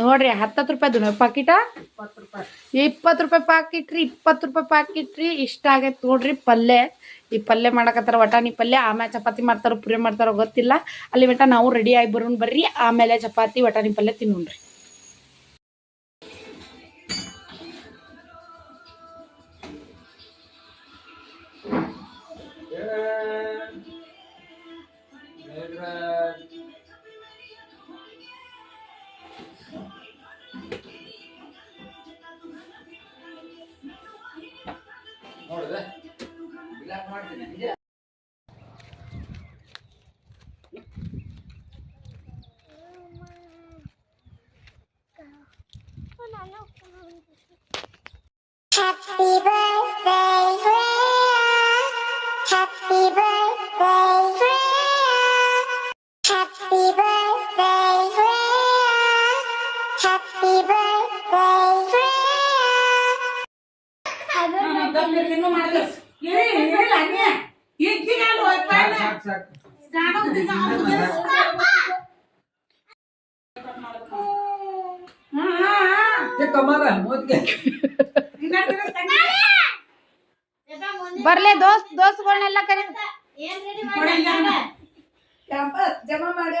ನೋಡ್ರಿ, ಹತ್ತತ್ತು ರೂಪಾಯಿ ಪಾಕಿಟ ಇಪ್ಪತ್ತು ರೂಪಾಯಿ ಪಾಕಿಟ್ರಿ ಇಪ್ಪತ್ತು ರೂಪಾಯಿ ಪಾಕಿಟ್ ರೀ. ಇಷ್ಟ ಆಗೈತೆ ನೋಡ್ರಿ ಪಲ್ಯ ಈ ಪಲ್ಯ ಮಾಡಕತ್ತಾರ ವಟಾಣಿ ಪಲ್ಯ ಆಮೇಲೆ ಚಪಾತಿ ಮಾಡ್ತಾರೋ, ಪುರಿ ಮಾಡ್ತಾರೋ ಗೊತ್ತಿಲ್ಲ. ಅಲ್ಲಿ ಮಟ ನಾವು ರೆಡಿ ಆಗಿ ಬರೋಣ ಬರ್ರಿ, ಆಮೇಲೆ ಚಪಾತಿ, ವಟಾಣಿ ಪಲ್ಯ ತಿನ್ನೋಣ್ರಿ. Happy birthday, Freya. Happy birthday, Freya. Happy birthday, Freya. Happy birthday, ಹಾ, ಹಾ, ಹಾ. ಕಮಾರ ಮೋದ್ಗೆ ಇನ್ನೆರಡು ದಿನ ತಂಗಿ. ಬರ್ಲೆ ದೋಸ್ತ್ ದೋಸ್ತ್ಗಳ್ನೆಲ್ಲ ಕರಿ ಕೊಡಿ ಇಲ್ಲ. ಜಮಾ ಮಾಡಿ